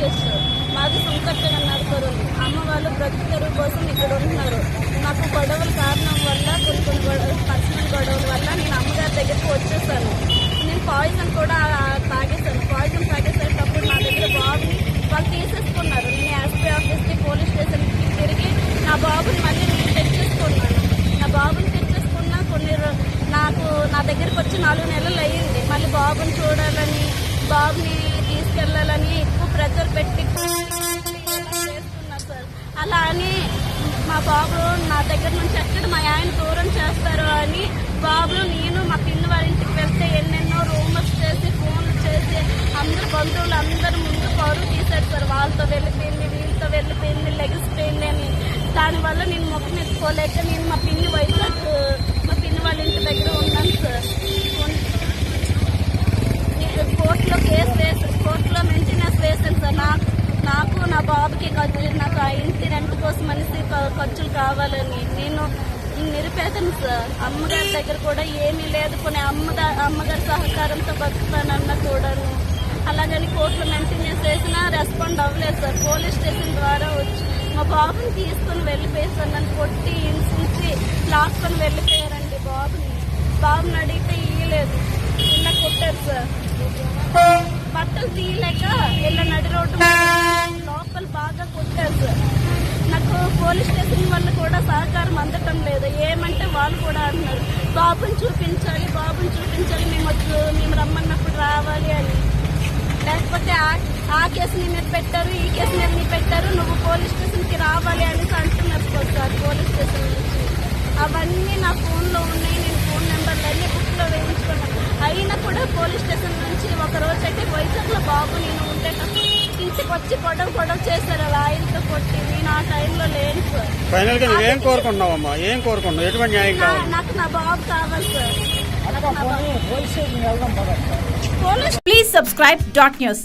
లోకేష్ మాది అన్నారు నలుగురు అమ్మ వాళ్ళు బ్రతుకుతారు కోసం ఇక్కడ ఉంటున్నారు. నాకు గొడవల కారణం వల్ల కొన్ని కొన్ని గొడవ పర్సనల్ గొడవల వల్ల నేను అమ్మగారి దగ్గరికి వచ్చేసాను. నేను పాయిజన్ కూడా తాగేశాను. పాయిజన్ తాగేసేటప్పుడు నా దగ్గర బాబుని వాళ్ళు తీసేసుకున్నారు. నేను ఎస్పీ ఆఫీస్కి పోలీస్ స్టేషన్కి తిరిగి నా బాబుని మళ్ళీ నేను తెచ్చేసుకున్నాను. నా బాబుని తెచ్చేసుకున్న కొన్ని నాకు నా దగ్గరికి వచ్చి నాలుగు నెలలు అయ్యింది. మళ్ళీ బాబుని చూడాలని బాబుని తీసుకెళ్ళాలని ఎక్కువ ప్రెజర్ పెట్టి చేస్తున్నారు సార్. అలా అని మా బాబు నా దగ్గర నుంచి ఎక్కడ మా ఆయన దూరం చేస్తారు అని బాబు నేను మా పిన్ని వాళ్ళ ఇంటికి వెళ్తే ఎన్నెన్నో రూమర్స్ చేసి ఫోన్లు చేసి అందరు బంధువులు అందరు ముందు పౌరు తీశారు సార్. వాళ్ళతో వెళ్ళిపోయింది వీళ్ళతో వెళ్ళిపోయింది లెగిసిపోయింది అని. దానివల్ల నేను మొక్క నెచ్చుకోలేక నేను మా పిన్ని వైజాగ్ మా పిన్ని వాళ్ళ ఇంటి దగ్గర ఉన్నాను సార్ ఉన్- నేను కోర్టులో కేసు వేసి కోర్టులో మెయింటెనెన్స్ వేసాను సార్ నాకు నాకు నా బాబుకి ఖర్చు నాకు ఆ ఇంటి రెంట్ కోసం అనేసి ఖ- ఖర్చులు కావాలని. నేను నిరుపేదను సార్ అమ్మగారి దగ్గర కూడా ఏమీ లేదు. కొన్ని అమ్మగా అమ్మగారి సహకారంతో బతుకుతానన్న కూడాను. అలాగని కోర్టులు మెయింటెనెన్స్ చేసినా రెస్పాండ్ అవ్వలేదు సార్. పోలీస్ స్టేషన్ ద్వారా వచ్చి మా బాబుని తీసుకుని వెళ్ళిపోయేసారు నన్ను కొట్టి హింసించి లాక్కొని వెళ్ళిపోయారండి బాబుని. బాబుని అడిగితే ఇయ్యలేదు. ఇలా కొట్టారు సార్. బట్టలు తీయలేక ఇలా నడి రోడ్డు మీద లోపల బాగా కొట్టారు సార్ నాకు పోలీస్ స్టేషన్ వల్ల కూడా సహకారం అందటం లేదు ఏమంటే వాళ్ళు కూడా అంటున్నారు బాబుని చూపించాలి బాబుని చూపించాలి మేము వచ్చు మేము రమ్మన్నప్పుడు రావాలి అని. లేకపోతే ఆ- ఆ కేసు నీ మీద పెట్టారు ఈ కేసు మీద నీ పెట్టారు నువ్వు పోలీస్ స్టేషన్కి రావాలి అనేసి అంటున్నారు సార్ పోలీస్ స్టేషన్ నుంచి. అవన్నీ నా ఫోన్లో ఉన్నాయి నేను ఫోన్ నెంబర్లు అన్ని బుక్లో వేయించుకున్నాను. అయినా కూడా పోలీస్ స్టేషన్ నుంచి ఒక రోజు బాబు నేను ఉండేటప్పుడు ఇంటికి వచ్చి గొడవ గొడవ చేశారు. అలా ఆయనతో కొట్టి నేను ఆ టైంలో లేను సార్. ఫైనల్గా నువ్వేం కోరుకుంటున్నావమ్మా? ఏం కోరుకుంటున్నావు? ఎటువంటి న్యాయం కావాలి? నాకు నా బాబు కావాలి సార్. నాకు నా బాబు. Police Please subscribe dot news.